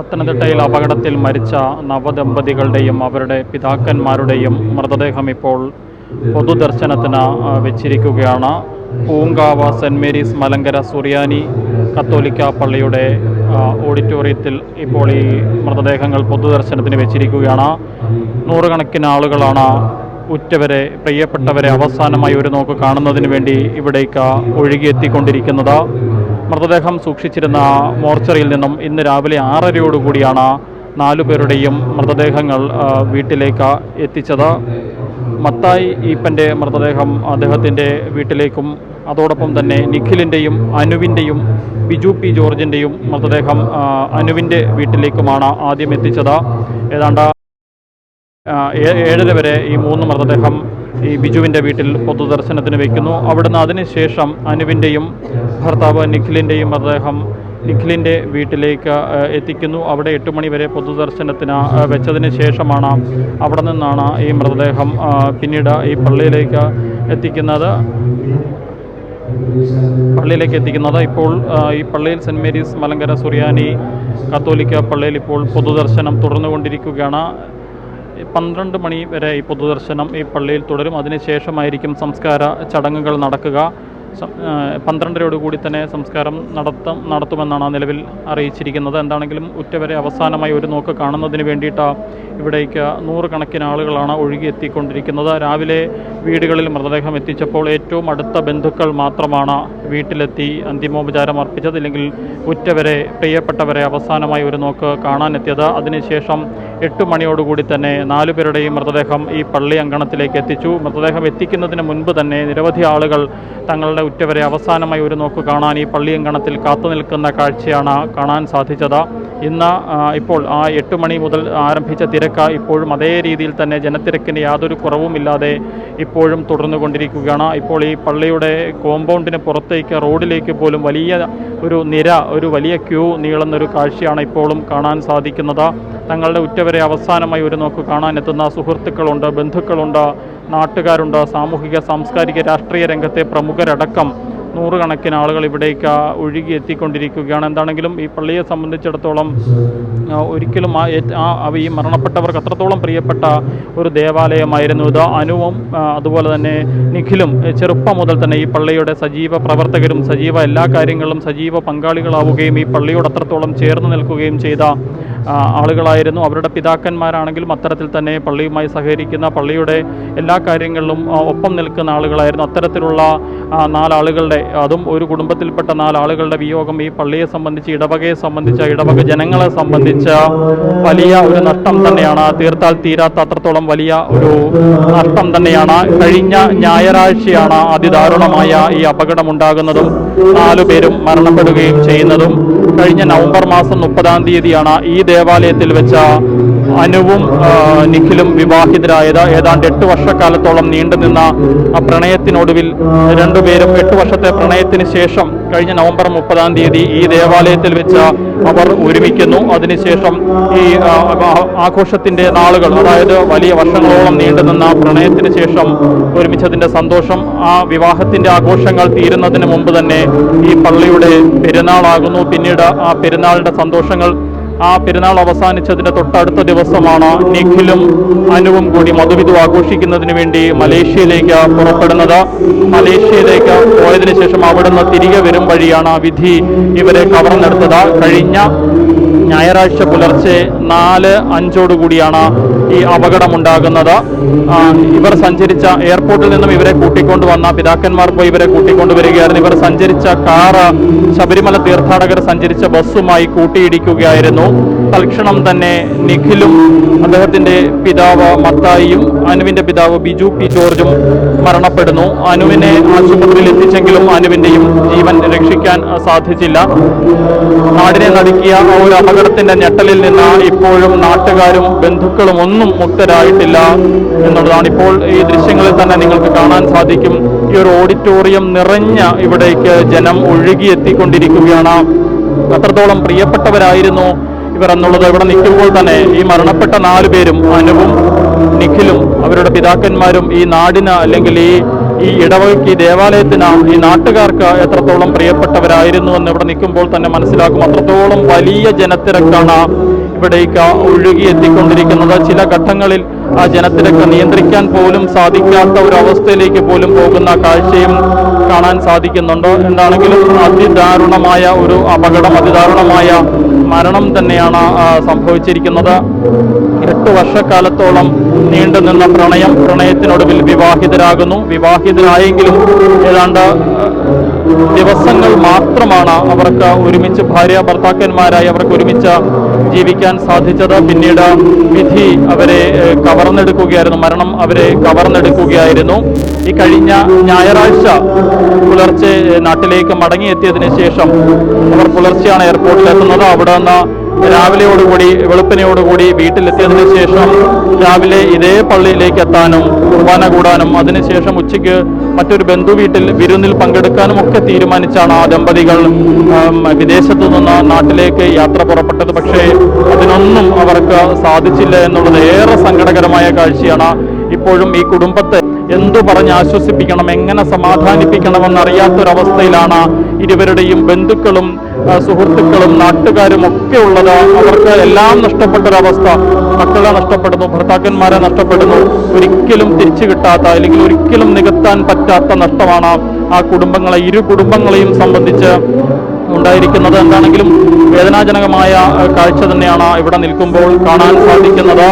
പത്തനംതിട്ടയിൽ അപകടത്തിൽ മരിച്ച നവദമ്പതികളുടെയും അവരുടെ പിതാക്കന്മാരുടെയും മൃതദേഹം ഇപ്പോൾ പൊതുദർശനത്തിന് വെച്ചിരിക്കുകയാണ്. പൂങ്കാവ് സെന്റ് മേരീസ് മലങ്കര സുറിയാനി കത്തോലിക്ക പള്ളിയുടെ ഓഡിറ്റോറിയത്തിൽ ഇപ്പോൾ ഈ മൃതദേഹങ്ങൾ പൊതുദർശനത്തിന് വെച്ചിരിക്കുകയാണ്. നൂറുകണക്കിന് ആളുകളാണ് ഉറ്റവരെ പ്രിയപ്പെട്ടവരെ അവസാനമായി ഒരു നോക്ക് കാണുന്നതിന് വേണ്ടി ഇവിടേക്ക് ഒഴുകിയെത്തിക്കൊണ്ടിരിക്കുന്നത്. മൃതദേഹം സൂക്ഷിച്ചിരുന്ന മോർച്ചറിയിൽ നിന്നും ഇന്ന് രാവിലെ ആറരയോടുകൂടിയാണ് നാലു പേരുടെയും മൃതദേഹങ്ങൾ വീട്ടിലേക്ക് എത്തിച്ചത്. മത്തായി ഈപ്പന്റെ മൃതദേഹം അദ്ദേഹത്തിന്റെ വീട്ടിലേക്കും അതോടൊപ്പം തന്നെ നിഖിലിന്റെയും അനുവിന്റെയും ബിജു പി ജോർജിന്റെയും മൃതദേഹം അനുവിന്റെ വീട്ടിലേക്കുമാണ് ആദ്യം എത്തിച്ചത്. ഏതാണ്ട് ഏഴര വരെ ഈ മൂന്ന് മൃതദേഹം ഈ ബിജുവിന്റെ വീട്ടിൽ പൊതുദർശനത്തിന് വയ്ക്കുന്നു. അവിടുന്ന് അതിനുശേഷം അനുവിന്റെയും ഭർത്താവ് നിഖിലിന്റെയും മൃതദേഹം നിഖിലിന്റെ വീട്ടിലേക്ക് എത്തിക്കുന്നു. അവിടെ എട്ട് മണി വരെ പൊതുദർശനത്തിന് വെച്ചതിന് ശേഷമാണ് അവിടെ നിന്നാണ് ഈ മൃതദേഹം പിന്നീട് ഈ പള്ളിയിലേക്ക് എത്തിക്കുന്നത്. പള്ളിയിലേക്ക് എത്തിക്കുന്നത്. ഇപ്പോൾ ഈ പള്ളിയിൽ സെന്റ് മേരീസ് മലങ്കര സുറിയാനി കത്തോലിക്ക പള്ളിയിൽ ഇപ്പോൾ പൊതുദർശനം തുടർന്നുകൊണ്ടിരിക്കുകയാണ്. പന്ത്രണ്ട് മണി വരെ ഈ പൊതുദർശനം ഈ പള്ളിയിൽ തുടരും. അതിനുശേഷമായിരിക്കും സംസ്കാര ചടങ്ങുകൾ നടക്കുക. പന്ത്രണ്ടരയോടുകൂടി തന്നെ സംസ്കാരം നടത്തും നടത്തുമെന്നാണ് നിലവിൽ അറിയിച്ചിരിക്കുന്നത്. എന്താണെങ്കിലും ഉറ്റവരെ അവസാനമായി ഒരു നോക്ക് കാണുന്നതിന് വേണ്ടിയിട്ട് ഇവിടേക്ക് നൂറുകണക്കിന് ആളുകളാണ് ഒഴുകിയെത്തിക്കൊണ്ടിരിക്കുന്നത്. രാവിലെ വീടുകളിൽ മൃതദേഹം എത്തിച്ചപ്പോൾ ഏറ്റവും അടുത്ത ബന്ധുക്കൾ മാത്രമാണ് വീട്ടിലെത്തി അന്തിമോപചാരം അർപ്പിച്ചത്. ഇല്ലെങ്കിൽ ഉറ്റവരെ പ്രിയപ്പെട്ടവരെ അവസാനമായി ഒരു നോക്ക് കാണാനെത്തിയത്. അതിനുശേഷം എട്ട് മണിയോടുകൂടി തന്നെ നാലുപേരുടെയും മൃതദേഹം ഈ പള്ളി അങ്കണത്തിലേക്ക് എത്തിച്ചു. മൃതദേഹം എത്തിക്കുന്നതിന് മുൻപ് തന്നെ നിരവധി ആളുകൾ തങ്ങളുടെ ഉറ്റവരെ അവസാനമായി ഒരു നോക്ക് കാണാൻ ഈ പള്ളി അങ്കണത്തിൽ കാത്തു നിൽക്കുന്ന കാഴ്ചയാണ് കാണാൻ സാധിച്ചത്. ഇന്ന് ഇപ്പോൾ ആ എട്ട് മണി മുതൽ ആരംഭിച്ച തിരക്ക് ഇപ്പോഴും അതേ രീതിയിൽ തന്നെ ജനത്തിരക്കിന് യാതൊരു കുറവുമില്ലാതെ ഇപ്പോഴും തുടർന്നുകൊണ്ടിരിക്കുകയാണ്. ഇപ്പോൾ ഈ പള്ളിയുടെ കോമ്പൗണ്ടിന് പുറത്തേക്ക് റോഡിലേക്ക് പോലും വലിയ ഒരു നിര ഒരു വലിയ ക്യൂ നീളുന്നൊരു കാഴ്ചയാണ് ഇപ്പോഴും കാണാൻ സാധിക്കുന്നത്. തങ്ങളുടെ ഉറ്റവരെ അവസാനമായി ഒരു നോക്ക് കാണാനെത്തുന്ന സുഹൃത്തുക്കളുണ്ട് ബന്ധുക്കളുണ്ട് നാട്ടുകാരുണ്ട് സാമൂഹിക സാംസ്കാരിക രാഷ്ട്രീയ രംഗത്തെ പ്രമുഖരടക്കം. നൂറുകണക്കിന് ആളുകൾ ഇവിടേക്ക് ഒഴുകി എത്തിക്കൊണ്ടിരിക്കുകയാണ്. എന്താണെങ്കിലും ഈ പള്ളിയെ സംബന്ധിച്ചിടത്തോളം ഒരിക്കലും ആ ഈ മരണപ്പെട്ടവർക്ക് അത്രത്തോളം പ്രിയപ്പെട്ട ഒരു ദേവാലയമായിരുന്നു ഇത്. അനുവും അതുപോലെ തന്നെ നിഖിലും ചെറുപ്പം മുതൽ തന്നെ ഈ പള്ളിയുടെ സജീവ പ്രവർത്തകരും സജീവ എല്ലാ കാര്യങ്ങളിലും സജീവ പങ്കാളികളാവുകയും ഈ പള്ളിയോട് അത്രത്തോളം ചേർന്ന് നിൽക്കുകയും ചെയ്ത ആളുകളായിരുന്നു. അവരുടെ പിതാക്കന്മാരാണെങ്കിലും അത്തരത്തിൽ തന്നെ പള്ളിയുമായി സഹകരിക്കുന്ന പള്ളിയുടെ എല്ലാ കാര്യങ്ങളിലും ഒപ്പം നിൽക്കുന്ന ആളുകളായിരുന്നു. അത്തരത്തിലുള്ള നാലാളുകളുടെ അതും ഒരു കുടുംബത്തിൽപ്പെട്ട നാലാളുകളുടെ വിയോഗം ഈ പള്ളിയെ സംബന്ധിച്ച് ഇടവകയെ സംബന്ധിച്ച ഇടവക ജനങ്ങളെ സംബന്ധിച്ച വലിയ ഒരു നഷ്ടം തന്നെയാണ്. തീർത്താൽ തീരാത്ത അത്രത്തോളം വലിയ ഒരു നഷ്ടം തന്നെയാണ്. കഴിഞ്ഞ ഞായറാഴ്ചയാണ് അതിദാരുണമായ ഈ അപകടമുണ്ടാകുന്നതും നാലു പേരും മരണപ്പെടുകയും ചെയ്യുന്നതും കഴിഞ്ഞ നവംബർ മാസം മുപ്പതാം തീയതിയാണ് ഈ ദേവാലയത്തിൽ വെച്ച അനുവും നിഖിലും വിവാഹിതരായത്. ഏതാണ്ട് എട്ട് വർഷക്കാലത്തോളം നീണ്ടുനിന്ന പ്രണയത്തിനൊടുവിൽ രണ്ടുപേരും എട്ട് വർഷത്തെ പ്രണയത്തിന് ശേഷം കഴിഞ്ഞ നവംബർ മുപ്പതാം തീയതി ഈ ദേവാലയത്തിൽ വെച്ച് അവർ ഒരുമിക്കുന്നു. അതിനുശേഷം ഈ ആഘോഷത്തിന്റെ നാളുകൾ അതായത് വലിയ വർഷങ്ങളോളം നീണ്ടുനിന്ന പ്രണയത്തിന് ശേഷം ഒരുമിച്ചതിന്റെ സന്തോഷം ആ വിവാഹത്തിന്റെ ആഘോഷങ്ങൾ തീരുന്നതിന് മുമ്പ് തന്നെ ഈ പള്ളിയുടെ പെരുന്നാളാകുന്നു. പിന്നീട് ആ പെരുന്നാളിന്റെ സന്തോഷങ്ങൾ ആ പെരുന്നാൾ അവസാനിച്ചതിന്റെ തൊട്ടടുത്ത ദിവസമാണ് നിഖിലും അനുവും കൂടി മധുവിധു ആഘോഷിക്കുന്നതിന് വേണ്ടി മലേഷ്യയിലേക്ക് പുറപ്പെടുന്നത്. മലേഷ്യയിലേക്ക് പോയതിനു ശേഷം അവിടുന്ന് തിരികെ വരും വഴിയാണ് വിധി ഇവരെ കവർന്നെടുത്തത്. കഴിഞ്ഞ ഞായറാഴ്ച പുലർച്ചെ നാല് അഞ്ചോടുകൂടിയാണ് ഈ അപകടമുണ്ടാകുന്നത്. ഇവർ സഞ്ചരിച്ച എയർപോർട്ടിൽ നിന്നും ഇവരെ കൂട്ടിക്കൊണ്ടുവന്ന പിതാക്കന്മാർ പോയി ഇവരെ കൂട്ടിക്കൊണ്ടുവരികയായിരുന്നു ഇവർ സഞ്ചരിച്ച കാറ് ശബരിമല തീർത്ഥാടകർ സഞ്ചരിച്ച ബസ്സുമായി കൂട്ടിയിടിക്കുകയായിരുന്നു. തൽക്ഷണം തന്നെ നിഖിലും അദ്ദേഹത്തിന്റെ പിതാവ് മത്തായിയും അനുവിന്റെ പിതാവ് ബിജു പി ജോർജും മരണപ്പെടുന്നു. അനുവിനെ ആശുപത്രിയിൽ എത്തിച്ചെങ്കിലും അനുവിന്റെയും ജീവൻ രക്ഷിക്കാൻ സാധിച്ചില്ല. നാടിനെ നടുക്കിയ ഒരു അപകടത്തിന്റെ ഞെട്ടലിൽ നിന്ന് ഇപ്പോഴും നാട്ടുകാരും ബന്ധുക്കളും ഒന്നും മുക്തരായിട്ടില്ല എന്നുള്ളതാണ് ഇപ്പോൾ ഈ ദൃശ്യങ്ങളിൽ തന്നെ നിങ്ങൾക്ക് കാണാൻ സാധിക്കും. ഈ ഒരു ഓഡിറ്റോറിയം നിറഞ്ഞ ഇവിടേക്ക് ജനം ഒഴുകിയെത്തിക്കൊണ്ടിരിക്കുകയാണ്. അത്രത്തോളം പ്രിയപ്പെട്ടവരായിരുന്നു ഇവർ എന്നുള്ളത് ഇവിടെ നിൽക്കുമ്പോൾ തന്നെ ഈ മരണപ്പെട്ട നാലു പേരും അനുവും അവരുടെ പിതാക്കന്മാരും ഈ നാടിന് അല്ലെങ്കിൽ ഈ ഈ ഇടവകയ്ക്ക് ഈ ദേവാലയത്തിന് ഈ നാട്ടുകാർക്ക് എത്രത്തോളം പ്രിയപ്പെട്ടവരായിരുന്നു എന്ന് ഇവിടെ നിൽക്കുമ്പോൾ തന്നെ മനസ്സിലാക്കും. അത്രത്തോളം വലിയ ജനത്തിരക്കാണ് ഇവിടേക്ക് ഒഴുകി എത്തിക്കൊണ്ടിരിക്കുന്നത്. ചില ഘട്ടങ്ങളിൽ ആ ജനത്തിരക്ക് നിയന്ത്രിക്കാൻ പോലും സാധിക്കാത്ത ഒരു അവസ്ഥയിലേക്ക് പോലും പോകുന്ന കാഴ്ചയും കാണാൻ സാധിക്കുന്നുണ്ട്. എന്താണെങ്കിലും അതിദാരുണമായ ഒരു അപകടം അതിദാരുണമായ മരണം തന്നെയാണ് സംഭവിച്ചിരിക്കുന്നത്. എട്ട് വർഷക്കാലത്തോളം നീണ്ടുനിന്ന പ്രണയം പ്രണയത്തിനൊടുവിൽ വിവാഹിതരാകുന്നു. വിവാഹിതരായെങ്കിലും ഏതാണ്ട് ദിവസങ്ങൾ മാത്രമാണ് അവർക്ക് ഒരുമിച്ച് ഭാര്യ ഭർത്താക്കന്മാരായി അവർക്ക് ഒരുമിച്ച് ജീവിക്കാൻ സാധിച്ചത്. പിന്നീട് വിധി അവരെ കവർന്നെടുക്കുകയായിരുന്നു. മരണം അവരെ കവർന്നെടുക്കുകയായിരുന്നു. ഈ കഴിഞ്ഞ ഞായറാഴ്ച പുലർച്ചെ നാട്ടിലേക്ക് മടങ്ങിയെത്തിയതിനു ശേഷം അവർ പുലർച്ചെയാണ് എയർപോർട്ടിലെത്തുന്നത്. അവിടെ നിന്ന് രാവിലെയോടുകൂടി വെളുപ്പിനെയോടുകൂടി വീട്ടിലെത്തിയതിനു ശേഷം രാവിലെ ഇതേ പള്ളിയിലേക്ക് എത്താനും കുർബാന കൂടാനും അതിനുശേഷം ഉച്ചയ്ക്ക് മറ്റൊരു ബന്ധു വീട്ടിൽ വിരുന്നിൽ പങ്കെടുക്കാനും ഒക്കെ തീരുമാനിച്ചാണ് ആ ദമ്പതികൾ വിദേശത്തു നിന്ന് നാട്ടിലേക്ക് യാത്ര പുറപ്പെട്ടത്. പക്ഷേ അതിനൊന്നും അവർക്ക് സാധിച്ചില്ല എന്നുള്ളത് ഏറെ സങ്കടകരമായ കാഴ്ചയാണ്. ഇപ്പോഴും ഈ കുടുംബത്തെ എന്തു പറഞ്ഞ് ആശ്വസിപ്പിക്കണം എങ്ങനെ സമാധാനിപ്പിക്കണമെന്നറിയാത്തൊരവസ്ഥയിലാണ് ഇരുവരുടെയും ബന്ധുക്കളും സുഹൃത്തുക്കളും നാട്ടുകാരും ഒക്കെ ഉള്ളത് അവർക്ക് എല്ലാം നഷ്ടപ്പെട്ടൊരവസ്ഥ. മക്കളെ നഷ്ടപ്പെടുന്നു ഭർത്താക്കന്മാരെ നഷ്ടപ്പെടുന്നു. ഒരിക്കലും തിരിച്ചു കിട്ടാത്ത അല്ലെങ്കിൽ ഒരിക്കലും നികത്താൻ പറ്റാത്ത നഷ്ടമാണ് ആ കുടുംബങ്ങളെ ഇരു കുടുംബങ്ങളെയും സംബന്ധിച്ച് ഉണ്ടായിരിക്കുന്നത് എന്താണെങ്കിലും വേദനാജനകമായ കാഴ്ച തന്നെയാണ് ഇവിടെ നിൽക്കുമ്പോൾ കാണാൻ സാധിക്കുന്നത്.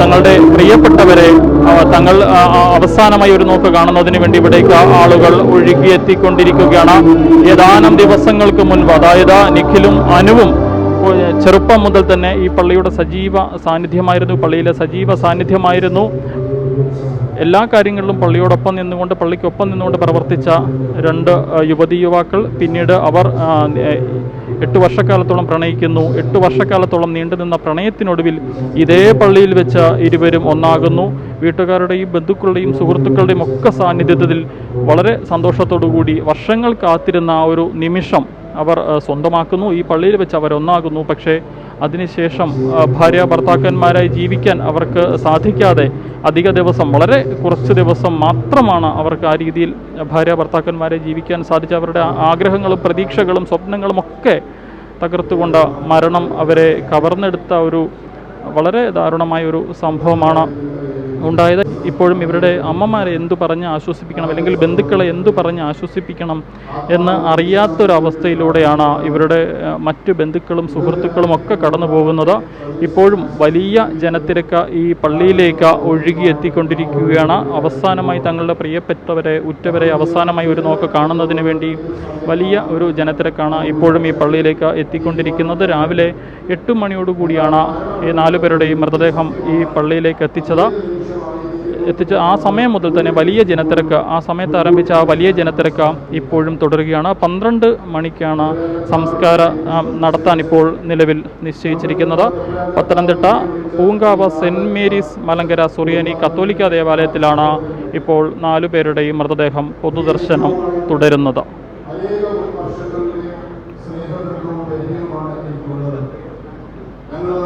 തങ്ങളുടെ പ്രിയപ്പെട്ടവരെ തങ്ങൾ അവസാനമായി ഒരു നോക്ക് കാണുന്നതിന് വേണ്ടി ഇവിടേക്ക് ആളുകൾ ഒഴുകിയെത്തിക്കൊണ്ടിരിക്കുകയാണ്. ഏതാനും ദിവസങ്ങൾക്ക് മുൻപ് അതായത് നിഖിലും അനുവും ചെറുപ്പം മുതൽ തന്നെ ഈ പള്ളിയുടെ സജീവ സാന്നിധ്യമായിരുന്നു പള്ളിയിലെ സജീവ സാന്നിധ്യമായിരുന്നു. എല്ലാ കാര്യങ്ങളിലും പള്ളിയോടൊപ്പം നിന്നുകൊണ്ട് പള്ളിക്കൊപ്പം നിന്നുകൊണ്ട് പ്രവർത്തിച്ച രണ്ട് യുവതി യുവാക്കൾ പിന്നീട് അവർ എട്ട് വർഷക്കാലത്തോളം പ്രണയിക്കുന്നു. എട്ട് വർഷക്കാലത്തോളം നീണ്ടുനിന്ന പ്രണയത്തിനൊടുവിൽ ഇതേ പള്ളിയിൽ വെച്ച് ഇരുവരും ഒന്നാകുന്നു. വീട്ടുകാരുടെയും ബന്ധുക്കളുടെയും സുഹൃത്തുക്കളുടെയും ഒക്കെ സാന്നിധ്യത്തിൽ വളരെ കൂടി വർഷങ്ങൾ കാത്തിരുന്ന ആ ഒരു നിമിഷം അവർ സ്വന്തമാക്കുന്നു. ഈ പള്ളിയിൽ വെച്ച് അവരൊന്നാകുന്നു. പക്ഷേ അതിനുശേഷം ഭാര്യ ഭർത്താക്കന്മാരായി ജീവിക്കാൻ അവർക്ക് സാധിക്കാതെ അധിക ദിവസം വളരെ കുറച്ച് ദിവസം മാത്രമാണ് അവർക്ക് ആ രീതിയിൽ ഭാര്യ ഭർത്താക്കന്മാരെ ജീവിക്കാൻ സാധിച്ച. അവരുടെ ആഗ്രഹങ്ങളും പ്രതീക്ഷകളും സ്വപ്നങ്ങളും ഒക്കെ തകർത്തുകൊണ്ട് മരണം അവരെ കവർന്നെടുത്ത ഒരു വളരെ ദാരുണമായ ഒരു സംഭവമാണ്. ഉണ്ടായത്. ഇപ്പോഴും ഇവരുടെ അമ്മമാരെ എന്തു പറഞ്ഞ് ആശ്വസിപ്പിക്കണം അല്ലെങ്കിൽ ബന്ധുക്കളെ എന്തു പറഞ്ഞ് ആശ്വസിപ്പിക്കണം എന്ന് അറിയാത്തൊരവസ്ഥയിലൂടെയാണ് ഇവരുടെ മറ്റു ബന്ധുക്കളും സുഹൃത്തുക്കളും ഒക്കെ കടന്നു പോകുന്നത്. ഇപ്പോഴും വലിയ ജനത്തിരക്ക് ഈ പള്ളിയിലേക്ക് ഒഴുകി എത്തിക്കൊണ്ടിരിക്കുകയാണ്. അവസാനമായി തങ്ങളുടെ പ്രിയപ്പെട്ടവരെ ഉറ്റവരെ അവസാനമായി ഒരു നോക്ക് കാണുന്നതിന് വേണ്ടി വലിയ ഒരു ജനത്തിരക്കാണ് ഇപ്പോഴും ഈ പള്ളിയിലേക്ക് എത്തിക്കൊണ്ടിരിക്കുന്നത്. രാവിലെ എട്ട് മണിയോടുകൂടിയാണ് ഈ നാലു പേരുടെയും മൃതദേഹം ഈ പള്ളിയിലേക്ക് എത്തിച്ചത്. എത്തിച്ച ആ സമയം മുതൽ തന്നെ വലിയ ജനത്തിരക്ക് ആ സമയത്ത് ആരംഭിച്ച ആ വലിയ ജനത്തിരക്ക് ഇപ്പോഴും തുടരുകയാണ്. പന്ത്രണ്ട് മണിക്കാണ് സംസ്കാര നടത്താൻ ഇപ്പോൾ നിലവിൽ നിശ്ചയിച്ചിരിക്കുന്നത്. പത്തനംതിട്ട പൂങ്കാവ് സെന്റ് മേരീസ് മലങ്കര സുറിയാനി കത്തോലിക്ക ദേവാലയത്തിലാണ് ഇപ്പോൾ നാലു പേരുടെയും മൃതദേഹം പൊതുദർശനം തുടരുന്നത്. സ്നേഹത്തിനും പരിചയമാണ് ഞങ്ങൾ